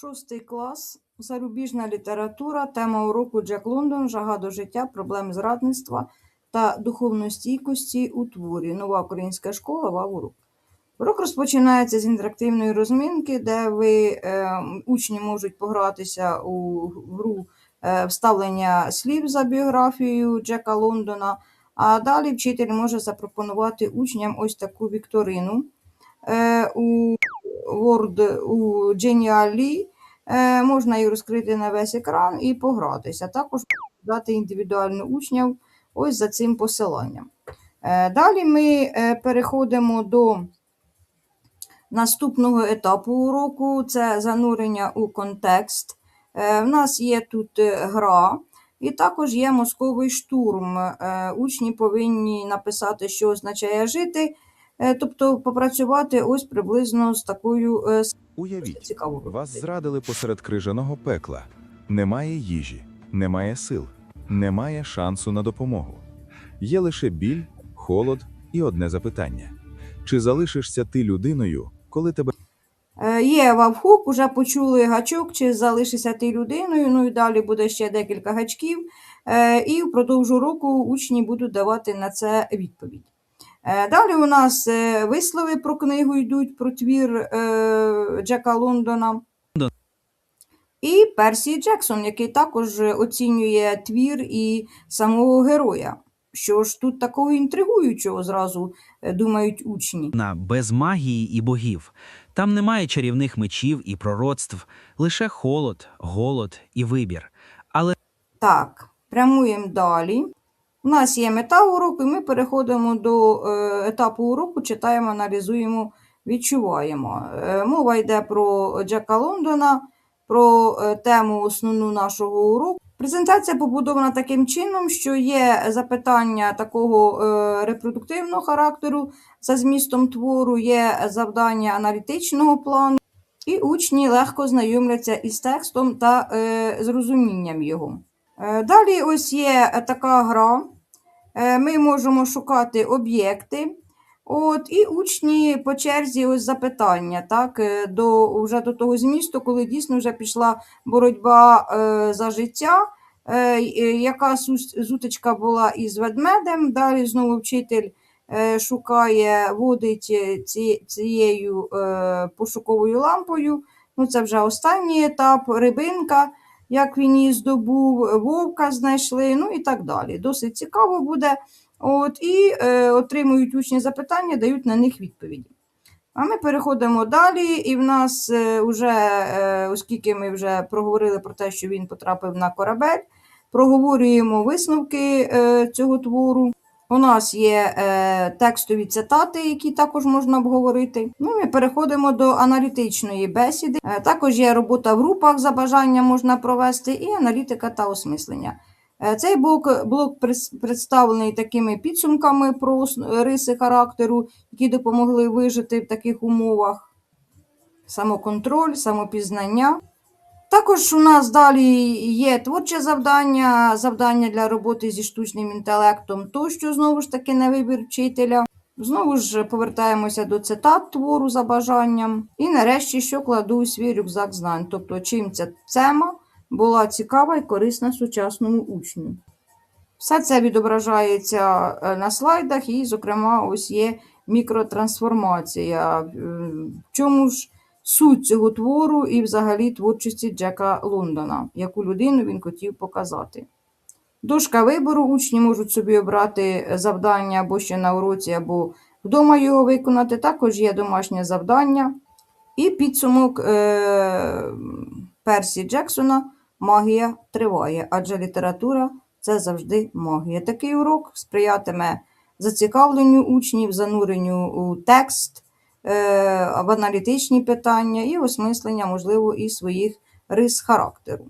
Шостий клас. Зарубіжна література. Тема уроку Джек Лондон. Жага до життя, проблем зрадництва та духовної стійкості у творі. Нова українська школа. Вав урок. Урок розпочинається з інтерактивної розминки, де ви, е, учні можуть погратися у гру е, вставлення слів за біографією Джека Лондона. А далі вчитель може запропонувати учням ось таку вікторину. Е, у Word у Genially е, можна її розкрити на весь екран і погратися. Також дати індивідуально учням ось за цим посиланням. Е, Далі ми переходимо до наступного етапу уроку це занурення у контекст. В нас є тут гра, і також є мозковий штурм. Учні повинні написати, що означає жити, тобто попрацювати ось приблизно з такою е, Уявіть, цікавою. вас зрадили посеред крижаного пекла. Немає їжі, немає сил, немає шансу на допомогу. Є лише біль, холод і одне запитання: чи залишишся ти людиною, коли тебе Е, Є вавхук, уже почули гачок, чи залишися ти людиною. Ну і далі буде ще декілька гачків. Е, І впродовж року учні будуть давати на це відповідь. Е, Далі у нас е, вислови про книгу йдуть про твір е, Джека Лондона. І Персі Джексон, який також оцінює твір і самого героя. Що ж тут такого інтригуючого зразу думають учні? на без магії і богів. Там немає чарівних мечів і пророцтв, лише холод, голод і вибір. Але Так, прямуємо далі. У нас є мета уроку, і ми переходимо до е, етапу уроку, читаємо, аналізуємо, відчуваємо. Е, мова йде про Джека Лондона, про е, тему основну нашого уроку. Презентація побудована таким чином, що є запитання такого репродуктивного характеру за змістом твору, є завдання аналітичного плану, і учні легко знайомляться із текстом та е, з розумінням його. Далі ось є така гра. Е, Ми можемо шукати об'єкти. От, і учні по черзі ось запитання, так, е, до, вже до того змісту, коли дійсно вже пішла боротьба е, за життя, е, е, яка зутичка була із ведмедем. Далі знову вчитель е, шукає, водить ці, цією е, пошуковою лампою. Ну, це вже останній етап, рибинка як він її здобув, вовка знайшли, ну і так далі. Досить цікаво буде. От, і е, отримують учні запитання, дають на них відповіді. А ми переходимо далі, і в нас е, вже, е, оскільки ми вже проговорили про те, що він потрапив на корабель, проговорюємо висновки е, цього твору. У нас є е, текстові цитати, які також можна обговорити. Ну, ми переходимо до аналітичної бесіди. Е, також є робота в групах за бажанням можна провести, і аналітика та осмислення. Е, Цей блок, блок представлений такими підсумками про риси характеру, які допомогли вижити в таких умовах. Самоконтроль, самопізнання. Також у нас далі є творче завдання, завдання для роботи зі штучним інтелектом, тощо знову ж таки на вибір вчителя. Знову ж повертаємося до цитат твору за бажанням. І нарешті, що кладу у свій рюкзак знань, тобто чим ця тема була цікава і корисна сучасному учню. Все це відображається е, на слайдах, і, зокрема, ось є мікротрансформація. Е, В чому ж суть цього твору і взагалі творчості Джека Лондона, яку людину він хотів показати. Дошка вибору учні можуть собі обрати завдання або ще на уроці, або вдома його виконати. Також є домашнє завдання. І підсумок е- Персі Джексона Магія триває, адже література це завжди магія. Такий урок сприятиме зацікавленню учнів, зануренню у текст, в аналітичні питання і осмислення, можливо, і своїх рис характеру.